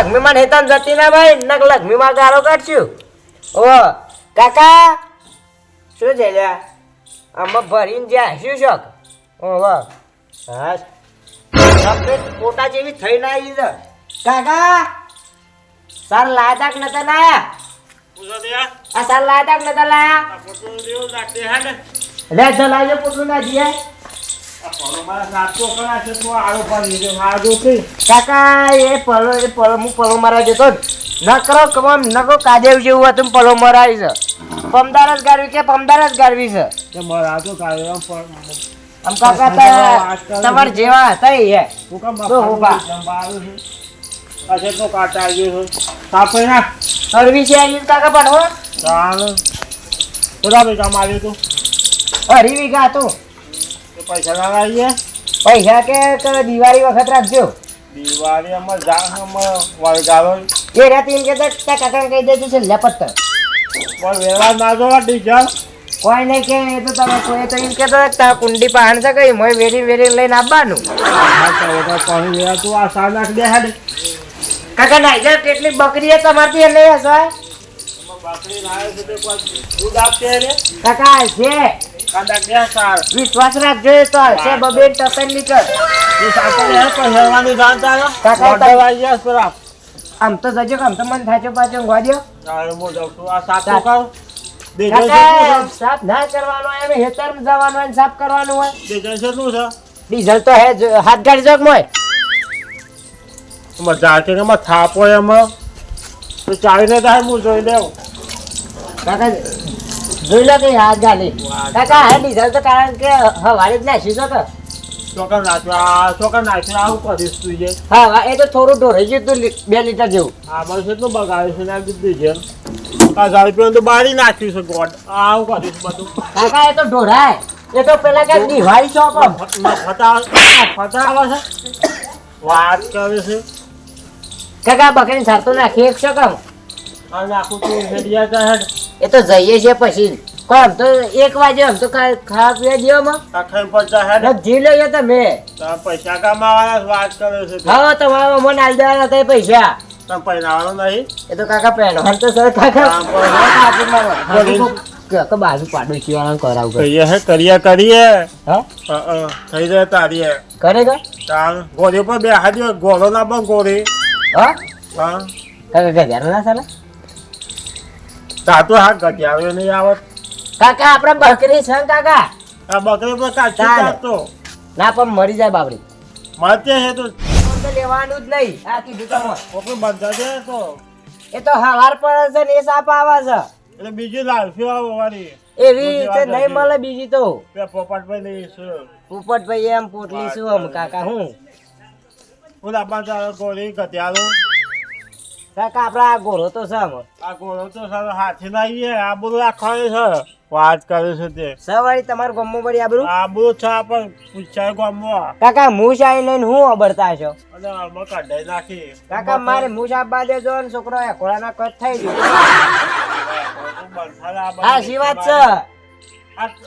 લક્ષ્મી માં હેતાન જતી ના ભાઈ નક લક્ષ્મી માં ગારો કાઢશું. ઓ કાકા શું છે લ્યા? આમાં ભરીને જ્યાં શું શોખ ઓ વાહ હા સફેદ કોટા જેવી ના આવી કાકા સર લાયદાક નતા લાયા? આ સર લાયદાક નતા લાયા? લે ચલાવજો પૂછું ના જીએ કાકા એ પલો એ પલો હું પલો મારવા જતો નકરો કમ નકરો કાદેવ જેવું હતું પલો મરાવી છે. પમદાર જ ગારવી કે પમદાર જ ગારવી છે? આમ કાકા તો જેવા હતા એ હે. અરવી છે આવી કાકા પાડવો? અઢી વીઘા હતું પૈસા કે દિવાળી વખત રાખજો. દિવાળી અમાર જાણ અમાર વળગાડો એ રાતે એમ કહેતા કે કાકા કહી દેજો છે લે પણ વેલા ના જોવા ટીચર કોઈ નહીં કે એ તો તમે કોઈ તો એમ કહેતો કે કુંડી પહાણ છે કઈ મોય વેરી વેરી લઈને આવવાનું. પાણી વેલા તું આ સા નાખ દે હેડ. કાકા નાઈજર કેટલી બકરી તમારથી લઈ હશે. બાકરી લાવે છે તે કોઈ દૂધ આપશે કાકા છે. કાંદા બે સાર વિશ્વાસ રાખજો એ તો હશે બબે સાકર હે જાણતા કાકા, વાગી જશે આમ તો જજો આમ તો મને થાચો પાછો ગોડ્યો તારે મો જાઉં છું આ સાત કર સાફ ના કરવાનો એમ હેતર જવાનું હોય ને સાફ કરવાનું હોય. ડીઝલ શું છે? ડીઝલ તો હે હાથ ગાડી જોક મોય. મજા છે કે માં થાપો એમાં. તો ચાવીને થાય હું જોઈ લેવ. કાકા જોઈ લો કે હાથ ગાડી કાકા હે ડીઝલ તો કારણ કે હવારે જ નાખી છો તો. ચોકર નાખ્યા ચોકર નાખ્યા આવું કરીશ તું જે. હા હા, એ તો થોડું ઢોરાઈ ગયું તું બે લીટર જેવું. આ બસ એટલું બગાડ્યું છે ને દીધું છે. હજાર રૂપિયા તો બારી નાખ્યું છે ગોડ. આવું કરીશ બધું. કાકા એ તો ઢોરાય. એ તો પેલા કે દિવાળી આમ. ફટા ફટા આવે છે. વાત કરે છે. કાકા બકરી સારતો નાખી એક છો કમ અને આખું તું હેડિયા હેડ. એ તો જઈએ છે પછી. કોણ? તો એક વાગે આમ તો ખાવા પીવા જેવામાં આ પચાસ પડતા જી લઈએ તમે. પૈસા કમાવાના વાત કરો છો. હા તમારા મને આલ દેવાના થાય પૈસા. તને પહેરાવાનો નહીં. એ તો કાકા પહેરવાનું તો સર કાકા. બાજુ પાડો શિયાળા કરાવું કરે હે કરીએ કરીએ. હા? અ, અ, થઈ જાય તારી કરે કે? ગોળી પર બે હાથ ગોળો ના પણ ગોળી હા? હા. કાકા ગધેડો ના ચાલે? તા તો હા ગઢિયાવ્યો નહીં આવત કાકા આપણે બકરી છે ને કાકા? આ બકરી પર કાચી તારે. ના પણ મરી જાય બાબરી. મરતે હે તો. તો લેવાનું જ નહીં. આ કીધું તમે ઓકે બંધા છે તો. એ તો હવાર પડે છે ને એ સાપ આવે છે. એટલે બીજી લાલફી આવવાની એવી રીતે નહીં મળે બીજી તો. પોપટભાઈ નહીં શું પોપટભાઈ એમ પોટલી શું આમ કાકા હું? હું લાંબા ગોળી ગઢિયાલો કાકા આપડા આ ગોળો તો છે. આ ગોળો તો સારો હાથી લાવીએ. આ બધું છે. વાત કરે છે તે. સવારે તમારું ગમો પડી આબરું? આ બધું છે પણ પૂછાય કાકા મૂછ આઈ લઈને હું અબરતા છો? અને આમાં કાઢાઈ નાખી. કાકા મારે મૂછ આપવા દેજો ને છોકરો એકોળાના કટ થઈ ગયું. હા શી વાત છે?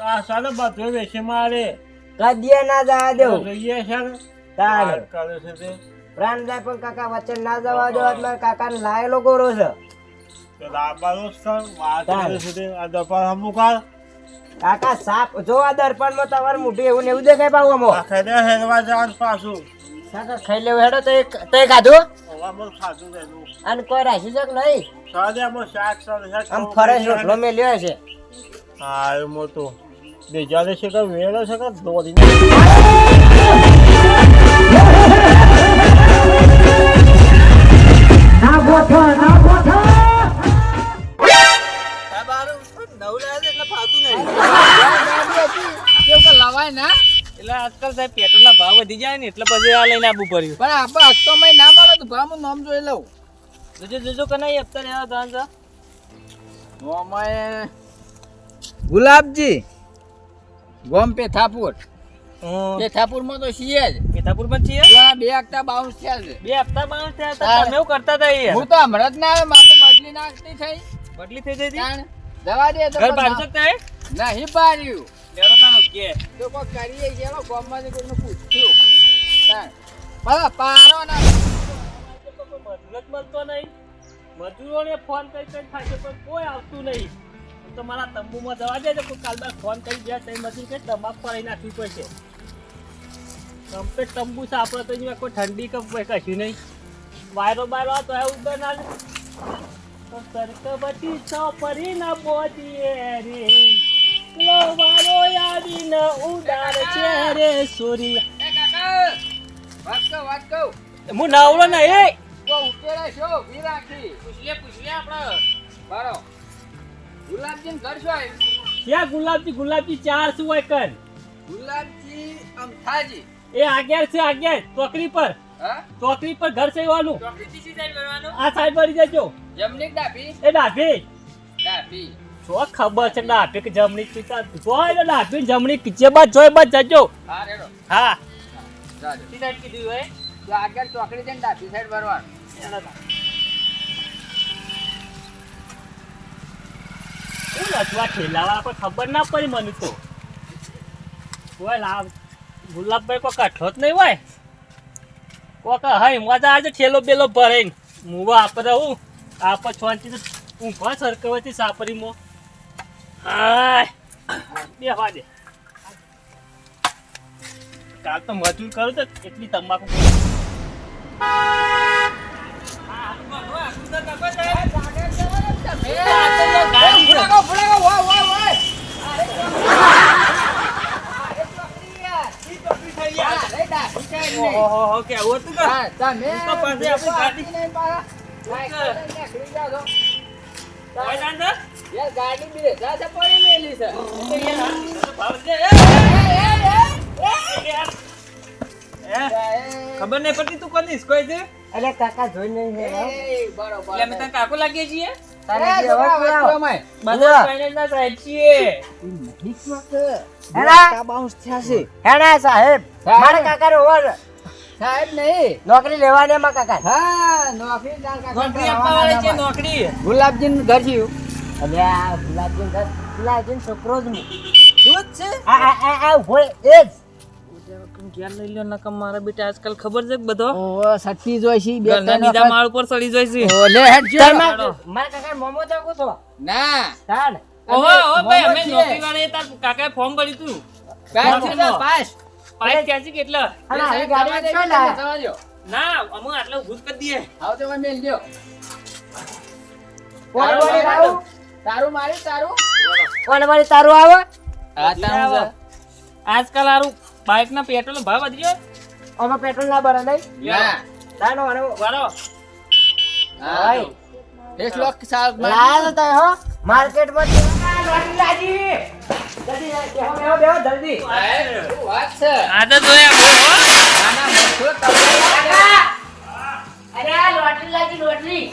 આ સાને બધું વેચી મારે. કદીએ ના જવા દેવું. જોઈએ છે ને. કરે છે તે. પ્રાણ જાય પણ કાકા વચ્ચે ના જવા દો એટલે કાકા લાયેલો ગોરો છે. કાકા સાપ જો આ દર્પણમાં તમારે મોઢું એવું ને એવું દેખાય પાવું અમો હેરવા જવાનું પાછું. કાકા ખાઈ લેવું હેડો તો એક તો એક ખાધું અને કોઈ નહીં? સાદે શાક સાદે આમ ફરજ રોટલો મેં લ્યો છે હા એ મોટું. બીજા છે કે વેળો છે કે દોરી લવાય ના એટલે આજકાલ સાહેબ પેટ્રોલના ભાવ વધી જાય ને. એટલે પછી લઈને આવવું પડ્યું પણ આપણે હપ્તો ના મળે તો હું નામ જોઈ લઉં જોજો જોજો કે નહીં હપ્તા લેવા તો આંસા ગુલાબજી ગોમ પેથાપુર પેથાપુરમાં તો છીએ જ. મીઠાપુર છીએ? બે હપ્તા બાઉન્સ થયા છે. બે હપ્તા બાઉન્સ થયા હતા. તમે એવું કરતા હતા યાર હું તો હમણાં જ ના આવે મારે તો બદલી નાખતી થઈ. બદલી થઈ જતી? તાણ જવા દે તો ઘર પણ બાંધશો કે નહીં પાડ્યું. લેડો તાનો કે. તો કોઈ કરીએ છે એમાં ગામમાંથી પૂછ્યું. તાણ. ભલે પારો ના. કોઈ મળતો નહીં. મજૂરોને ફોન કરી કરી થાય છે પણ કોઈ આવતું નહીં. હું તો મારા તંબુમાં જવા દે તો કાલ બાદ ફોન કરી ગયા તઈ મજૂર કે તમાક પડી નાખવી પડશે. કમ્પ્લીટ તંબુ છે આપણે તો અહીંયા કોઈ ઠંડી કે કોઈ કશું નહીં. વાયરો બાયરો તો એવું ઉડે ના લે. બચી છો પરી ના પહોંચીએ રે. પેલો વારો ન ઉડાર છે રે સૂર્ય એ કાકા વાત કહું વાત કહું. હું નાવડો ના એ તો ઉકેલા છો વી રાખી પૂછલે પૂછલે આપણે. બારો. ગુલાબજી ઘર છો ક્યાં ગુલાબજી? ગુલાબજી ચાર શું હોય કર ગુલાબજી અમથાજી એ આગળ છે આગળ ચોકડી પર. ચોકડી પર ઘર સેવાનું આ સાઈડ વળી જજો જમણી ડાભી એ ડાભી ડાભી જો ખબર છે ડાભી કે જમણી પિતા જોય ને ડાભી જમણી જે બાદ જોય બાદ જજો. હા રેડો. હા. જાજો. સાઈડ કીધું હોય? તો આગળ ચોકડી છે ને ડાભી સાઈડ ભરવાનું. પણ ખબર ના પડી મને તો. કોઈ લાવ ગુલાબભાઈ કોઈ કઠો જ નહીં હોય. કોક હઈ મજા આજે ઠેલો બેલો ભરે મુવા આપણે હું આપ છોંચી ઊંઘવા સરકવાથી સાપરીમાં. હાય. બેહવા દે. કાલ તો મજૂર કરું તો એટલી તમાકુ ફુલાકો ફુલાકો વાહ વાહ વાહ ઓહો કેવું હતું કે તમે તો પાસે આપણી ગાડી- નહીં ખબર નહીં પડતી તું કોની કોઈ છે અરે કાકા જોઈ નહીં છે હો. એ, બરોબર. અમે તને કાકો લાગીએ છીએ નોકરી લેવાની કાકા હા નોકરી નોકરી નોકરી ગુલાબજી નું ઘર થયું અલે આ ગુલાબજી ઘર ગુલાબજી છોકરો જ શું જ છે? આ આ આ આ એ જ. ઘેર લઈ લ્યો નકમ મારા બેટા આજકાલ ખબર છે બધો? ઓ સટ્ટી જોઈ છે બે ત્રણ બીજા માળ ઉપર ચડી જાય છે. ઓ, લે હેડ જો. મારા કાકા મોમો તો? પૂછો ના. તાન ઓહો ઓ ભાઈ અમે નોકરી વાળે તાર કાકાએ ફોર્મ કર્યું તું. પાસ. છે, પાસ. પાસ ક્યાં છે કેટલા અને એ ગાડી છો કેટલા ને અમે આટલો ભૂત કરી દઈએ. આવ તો મેલ દ્યો. કોણ બોલે આવું તારું. મારી તારું. કોણ બોલે તારું આવે? હા તારું આજકાલ આરું બાઇક ના પેટ્રોલ ભાવ વધી ગયો? આમાં પેટ્રોલ ના ભરા નહીં? ના. તાનો આનો. વાળો. હા. ભાઈ. ફેસ લોક સાહેબ લાયા તો હો માર્કેટમાં લોટી લાજી. જલ્દી બેહો બેહો બેહો જલ્દી. વાત છે? આ તો જોયા બહુ, હો. ના ના મથુર તમે અરે લોટરી લાગી લોટરી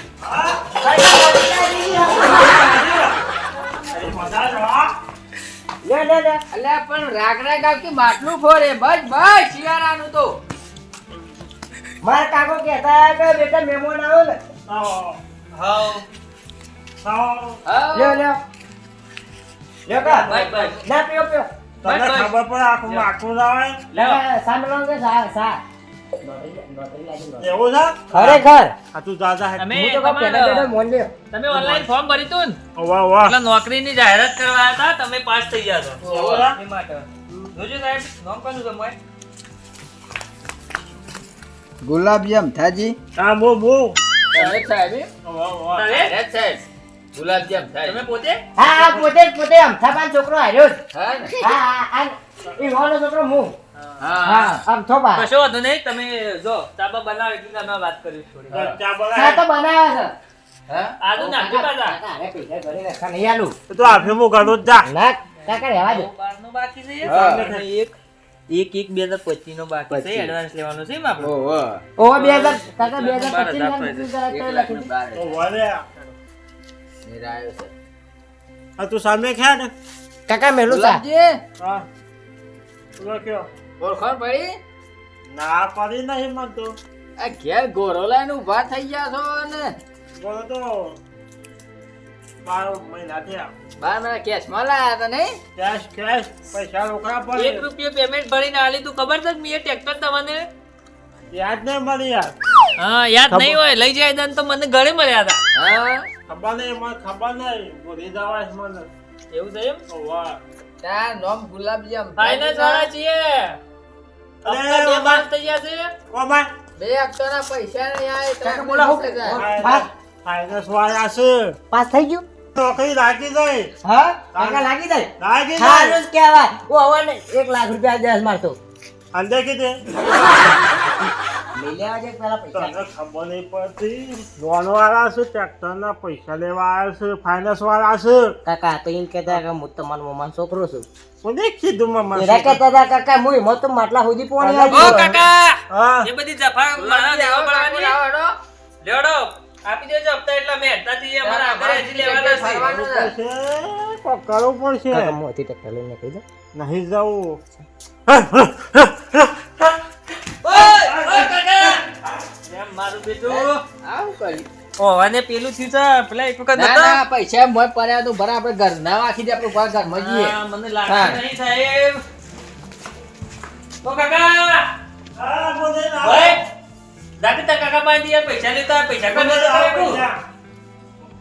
અલ્યા પણ માટલું ફોરે. બસ બસ શિયાળાનું તો. મારા કાકો કહેતા કે બેટા મહેમાન આવો ને. હા. લ્યો લ્યો. લ્યો કા? બસ, બસ. ના પીઓ પીઓ. તમને બસ, બસ. ખબર પડે આખું માખું લાવે સાંભળો કે સા સા એવું છે? ખરેખર? આ તું દાદા હે. તો પેલા મોન તમે ઓનલાઈન ફોર્મ ભરી તું વાહ વાહ. એટલે નોકરીની જાહેરાત કરવા હતા તમે પાસ થઈ ગયા છો. એવું છે? એ માટે. જોજો સાહેબ નામ કોનું? થાજી? હા બો બો તમે સાહેબ વાહ વાહ. તારે? સાહેબ. ગુલાબજી તમે પોતે? હા હા પોતે જ પોતે છોકરો હાર્યો હા આ છોકરો હું? હા. હા આમ થોબા કશો વાંધો નહીં તમે જો ચાબા બનાવો એટલી તમે વાત કરી થોડી. ચા સા તો બનાવે છે. હા? આલુ નાખજો કાકા, અરે પૈસા ઘરે રાખા નહીં આલું. તો આફે મો ગાડો જા. ના કાકા રહેવા દે. બારનું બાકી છે એક? એક એક બે હજાર પચીસ નો બાકી છે એડવાન્સ લેવાનો છે આપણે? ઓહો. બે હજાર કાકા બે હજાર પચીસ હજાર ના રૂપિયા. નીકળી જરા એક તો લાખ આ. સામે ખ્યા ને કાકા મેલું સા. હા. કયો ઓળખાણ પડી? ના પડી નહીં મન તો. આ ઘેર ગોરોલા નું ઊભા થઈ ગયા છો ને? ગોરો તો. બાર મહિના થયા. બાર મહિના કેશમાં લાયા હતા નહીં? કેશ કેશ પૈસા રોકડા પડે. એક રૂપિયો પેમેન્ટ ભરીને આલી તું ખબર છે? મેં ટ્રેક્ટર તમને? યાદ નહીં મળી યાર. હા યાદ નહીં હોય લઈ જાય દન તો મને ગળે મળ્યા હતા. હા? ખબર નહીં મને ખબર નહીં. ભૂલી જવાય મને. એવું છે એમ? ઓવા. તાર નોમ ગુલાબજામ ફાઇનાન્સ વાળા છીએ. પાસ થઈ ગયા? નોકરી લાગી જાય હા? કાકા લાગી જાય લાગી જાય હવે એક લાખ રૂપિયા દસ મારતો. અંદર કીધે લઈ લેવા છે પેલા પૈસા. ખબર નહીં પડતી. લોન વાળા છે ટ્રેક્ટર ના પૈસા લેવા આવ્યા છે ફાઇનાન્સ વાળા છે કાકા તો એમ કેતા કે હું તમારો મમાનો છોકરો છું. કોને કીધું મમ્મા એરા કહેતા હતા કાકા હું એમાં તો માટલા સુધી પોણી આવી ઓ કાકા! એ બધી જફા મારા દેવા પડવાની? લાવો આપી દેજો હપ્તા એટલા મેં. હેઠતાથી અમારા આગળ હજી લેવાના છે. કોક કરવું પડશે. કાકા મોથી ટ્રેક્ટર લઈને કહી દો નહીં જાઉં. ઓય ઓય કાકા! એમ મારું બીજું? આવું કર્યું. ઓ અને પેલું થયું છે પેલા એક વખત ના ના પૈસા મોય પડ્યા તો ભરા આપણે ઘર ના વાખી દે આપણે ઘર ઘરમાં જઈએ. મને. લાગતું નહીં સાહેબ. તો કાકા! હા, બોલે ના. ભાઈ દાદી તા કાકા પાસે દિયા પૈસા લેતા પૈસા કોને દેતા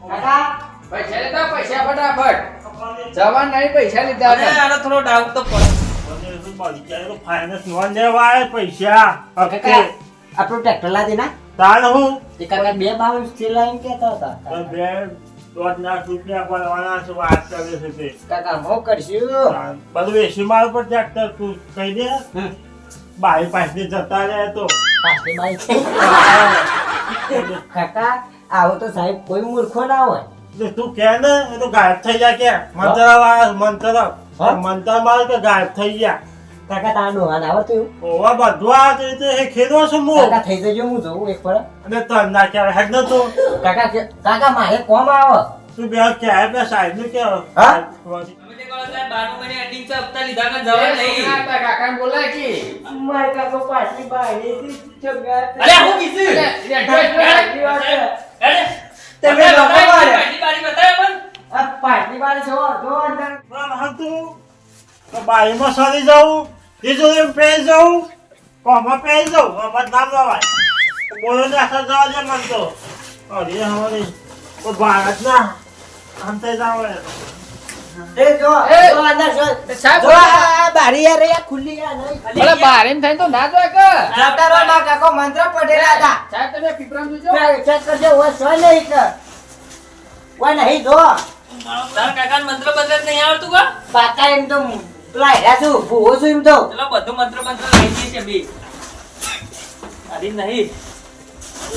કાકા? પૈસા લેતા પૈસા ફટાફટ. જવાન નહીં પૈસા લીધા અરે આનો થોડો ડાઉટ તો પડે. મને તો બળી ફાઇનાન્સ લોન લેવા પૈસા. આપણું ટ્રેક્ટર લાદી ના? તાણ હું? એ કાકા બે બાવીસ થેલા એમ કહેતા હતા. બે દોઢ લાખ રૂપિયા ભરવાના છે વાત કરે છે તે. કાકા હું કરશું? બધું એસી માલ પર ટ્રેક્ટર તું કહી દે. બાઈ પાસે જતા રહે તો. પાછી બાઈક કાકા આવો તો સાહેબ કોઈ મૂર્ખો ના હોય. તું કે ને એ તો ગાયબ થઈ જાય કે. મંત્ર મંત્ર? મંત્ર માર કે ગાયબ થઈ ગયા. કાકા તારા ડોહાને આવડતું ઓવા બધું આ તો એ એ ખેડો છું હું કાકા થઈ જજો હું જોઉં એક પર અને તો ના ક્યારે હેડ ન તો કાકા કે- કાકા મારે કોમ આવો. તું બે ક્યારે બે સાઈડનું કે હા? સાહેબ બારી છો જો અંદર. તો. સરી જવું તિજોરી પહેરી જવું કોમાં પહેરી જવું આમાં નામ લવાય બોલો ને આખા જવા દે મન તો. અરે હમારી તો ભારતના અંતે જાવ એ જો એ! જો અંદર સાહેબ, બારી યાર યાર ખુલ્લી યાર નહીં. ઓલા બહાર એમ થઈને તો ના જોય કે. જતારોમાં કાકો મંત્ર પડેલા હતા. સાહેબ, તમે પીપરામ જોજો. ચેક કરજો ઓય સો નહીં કે ઓય નહીં જો. તારા કાકાને મંત્ર બંત્ર જ નહીં આવડતું કા? કાકા એમ તો પેલા હેરા છું ભૂવો છું એમ તો? ચલો બધું મંત્ર મંત્ર લઈ જઈએ છે બે. અરે નહીં.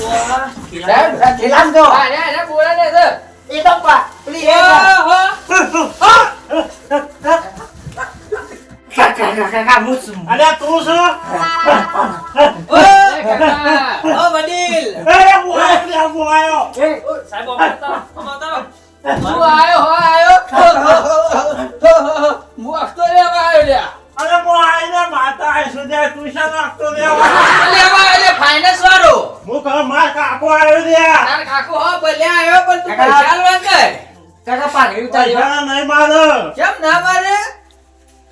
વાહ, સાહેબ, થેલામ જો આ રે, આ રે, બોલે ને સર. એ તો પા- પેલી એ ઓહો. કાકા કાકા કાકા હું છું અરે તું શું એ કાકા. ઓ વડીલ એ બોય લે બોયો એ સાહેબ આમ બતાવો, આમ બતાવો. શું આયો, હો આયો? હું અખતો લેવા આયો લ્યા. અરે બોય ને માતા આઈ સુધી ટ્યુશન રાખતો લેવા લેવા આયો લે, finance વાળો. હું કહું માર કાકો આવ્યો લે તાર કાકો હો ભલે આયો પણ તું કાકા. પૈસા આલવા કર. કાકા પાઘડી ઉતારી નહીં મારે કેમ ના મારે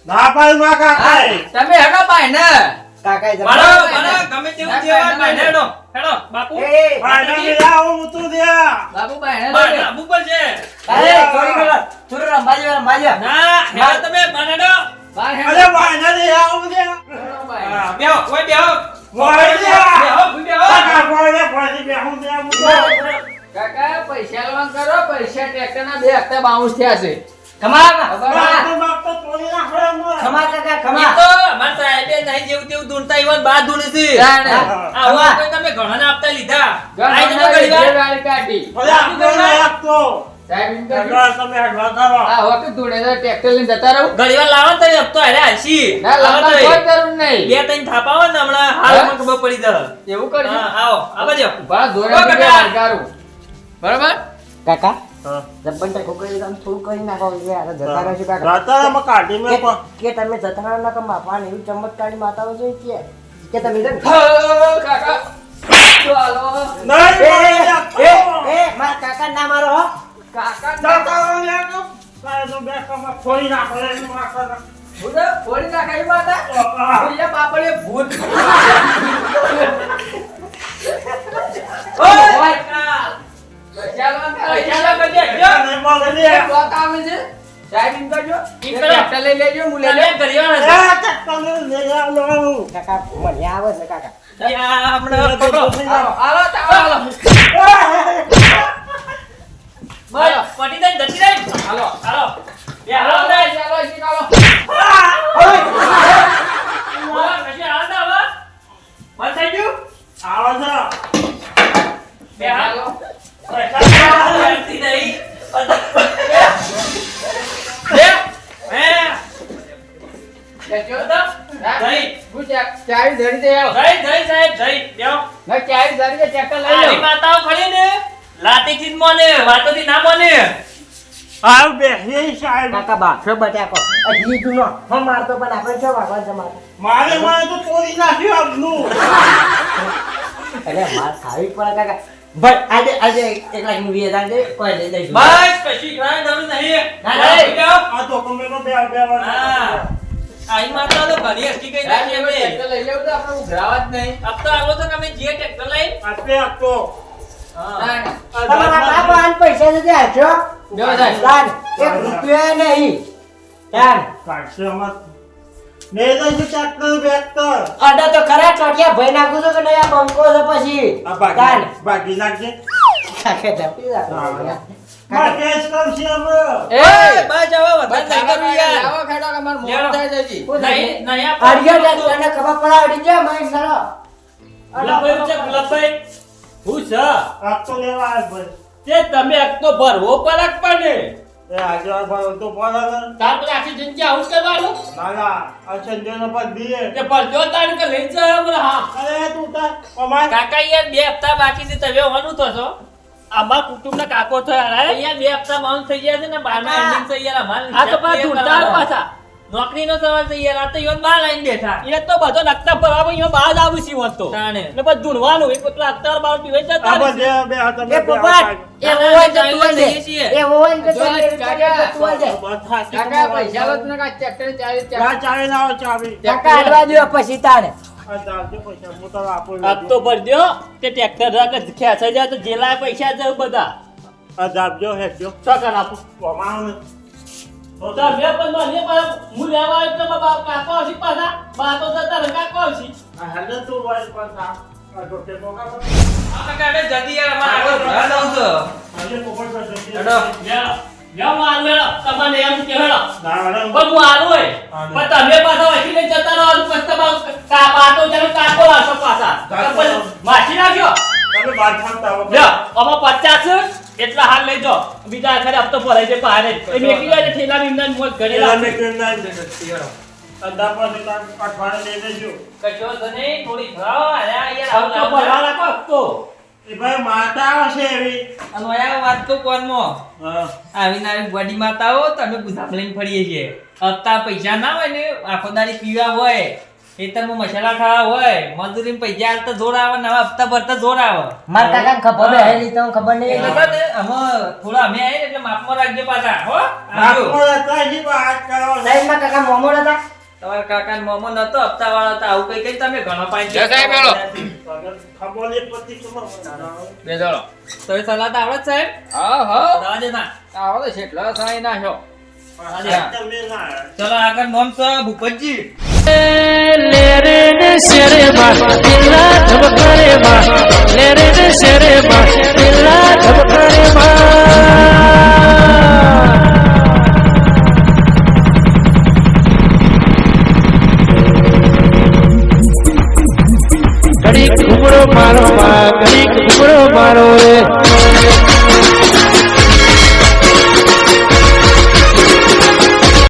ના પાડી માં કાકા તમે હેડો ભાઈ ને કાકા એ મારો. મારો, ગમે તેવું કહેવાય, ભાઈને હેડો. હેડો, બાપુ. લઈ આવો હું તું દે બાપુ ભાઈ ને બાપુ પર છે. અરે ચોરી કરો થોડું રંબાજી રંબાજી ના, હેડો તમે, હેડો. બાર અરે હેડો ભાઈને લઈ આવો દે હેડો બેહો, ઓય બેહો. લે ભૂઈ બેહો. કાકા પૈસા લેવાનું કરો પૈસા ટ્રેક્ટર ના બે હપ્તા બાઉન્સ થયા છે ખમા ખમા કાકા ખમા તો અમારા સાહેબે નહીં જેવું તેવું ધૂણતા ઈવન બહાર ધૂણે છે. જાણે. આ વાત તો તમે ઘણાને આપતા લીધા. વાળી કાઢી. આપતો તમે. બરાબર? કાકા જબ્બન ટકો કરી થોડું કરી નાખો. જતા રહેશે કાકા. રાતારામાં કાઢી મેં કે- તમે જતા રહો ના કે એવી ચમત્કારી માતાઓ જોઈ કે કે તમે જેમ કાકા. ચાલો નહીં એ ભાઈ, એ આપતો. એ એ મારા કાકા ના મારો કાકા કાકા ને તો. ચલે લેજો મુલે લે કર્યો મને આવે ને કાકા. આપણે બસ, પટી જતી રહે ને. હાલો. હાલો. બે હાલો, હાલો ને. ચાલો, હજી ચાલો. બસ, હજી હાલો ને હવે. બંધ થઈ ગયું? આવો છો. બે હાલો. ચાવી ધરી દે સાહેબ, ચાવી ધરી દે, ચક્કર લઈ આની લઉં. માતાઓ ખડી ને લાતીથી જ મોને વાતોથી ના મોને. આવ બેહી સાહેબ. કાકા બાફે બટાકો અજી જુનો હો મારતો પણ આપણે છો ભગવાન જમાતો મારે મારે તો ચોરી નાખ્યું આપનું. અરે માર ખાવી પડે કાકા. બસ આજે આજે એક લાખનું વીસ હજાર કોઈ લઈ લઈશું. બસ કશી ગ્રાન્ડ જરૂર નહીં. ના ના આ તો કમરેનો બે બે વાર આઈ માતા તો ઘણી હકી કઈ નાખી એમણે લઈ લેવું તો આપણે ઉઘરાવા જ નહીં. આપ તો આવો તો તમે જે ટેક્ટર લઈ આપે આપતો. તમારા બાપા આન પૈસા જતી હાલશો દાન એક રૂપિયો નહીં. દાન કાઢશે અમાર. મેં તો જે ચેક કર્યું બેક કર. અડો તો ખરા ચોટિયા ભઈ નાખું છું કે નહીં? બંકો છે પછી. દાન બાકી નાખજે. કાકે ધપી દાન માર કેસ કરશે અમે એ બસ હવે વધારે નહીં કરું યાર. આવો ખેડો કે માર મોડ થાય જજી નહીં નહીં અડિયા તને ખબર પડાવી દે મય સરો અલા કોઈ ચેક લખાય હું છે આપતો લેવા આવ્યો ભાઈ. તે તમે એક તો ભરવો પડક પડે એ આજે આ ભાઈ તો પડે ને. તાર પર આખી જિંદગી આવું કરવાનું ના ના, આ સંજયનો પર દીએ. તે જો તાણ કે લઈ જાય હમણાં હા અરે તું તાર અમાર કાકા યાર બે હપ્તા બાકી છે તમે હોવાનું થશો આમાં કુટુંબના કાકો થયા અહીંયા બે હપ્તા બાઉન્સ થઈ ગયા છે ને કાકા. એન્ડિંગ થઈ ગયા માલ આ તો પાછું પાછા નોકરીનો સવાલ છે યાર આ તો યોન બહાર આવીને બેઠા એ તો બધો નકતા ભરાવો અહીંયા બહાર જ આવું છું તો તાણે. ને બસ ધૂણવાનું એક પેલા અત્યાર બાર પીવાય જતા આ બસ બધે બે હાથ એ બે પોપટ એ હોય તો તું લઈએ એ હોય તો તું દે, કાકા. તું દે. કાકા પૈસા લો તને કા ચક્કર ચાલે ચાલે ચા ચાવી લાવો ચાવી. કાકા આડવા દ્યો પછી તાણે આ પૈસા હું તારો આપું આપ તો ભરજો તે ટ્રેક્ટર રાખ ખેંચાઈ જાય તો જેલા પૈસા જાય બધા આ જાપજો હેડજો ચોકન આપું. તો મેં પણ મને પણ હું લેવા આવ્યો તો બાબા કાકો આવશે પાછા? બા તો જતા કાકો આવશે. આ હેડે તું વાળી પણ થા. ડોક્ટર પર. આ કાકા અરે જલ્દી યાર અમારે. આગળ ભરવા જવું છે. આજે પોપટ પર. હેડો. લ્યો લ્યો હું હાલ મેળો તમને એમ કે હેડો ના, હેડો. પણ હું હાલ હોય. પણ તમે પાછા વસી લઈને જતા રહો તો પછી તમારું કા પાતો ચાલો કાકો લાવશો પાછા. તો માછી નાખ્યો? તમે બાર ફાંકતા હો. લ્યો આમાં પચાસ એટલા હાલ લઈ બીજા આખરે હપ્તો ભરાઈ જાય પારે એ મેકી જાય ને ઠેલા બીમના મોજ ઘરે લીધું? આ દાપા ને તાર અઠવાડિયે લઈ લેજો. કશો તો નહીં થોડી ભરાવો અરે યાર હપ્તો આવું ભરવા રાખો હપ્તો. એ ભાઈ માતા હશે એવી. અને આ વાત તો કોનમાં હા. આવીને નારી બોડી માતાઓ તમે ગુજામ લઈને ફરીએ છીએ. હપ્તા પૈસા ના હોય ને આખો દાડી પીવા હોય. ખેતરમાં મસાલા ખાવા હોય મજૂરી પૈસા આલતા જોર આવે ને હવે હપ્તા ભરતા જોર આવે. માર કાકા ખબર બેહેલી તો ખબર નહીં? એટલે ને, થોડા અમે આવીએ ને એટલે માપમાં રાખજો પાછા હો. આવજો. બાપો હજી વાત કરો. સાહેબમાં કાકા મોમો હતા તમારા કાકા મોમો નતો હપ્તા વાળા હતા આવું કઈ કઈ તમે ઘણો પાંચ જય સાહેબ, હેલો. બે જણો. તો એ સલાહ તો આવડે સાહેબ. હા, હા. દવા ના. આવડે છે. એટલે સાઈ ના છો ચલો આગળ નોમ સાહેબ ભૂપતજી. ઘડીક ઘૂમડો મારો માં ઘડીક ઘૂમડો મારો રે.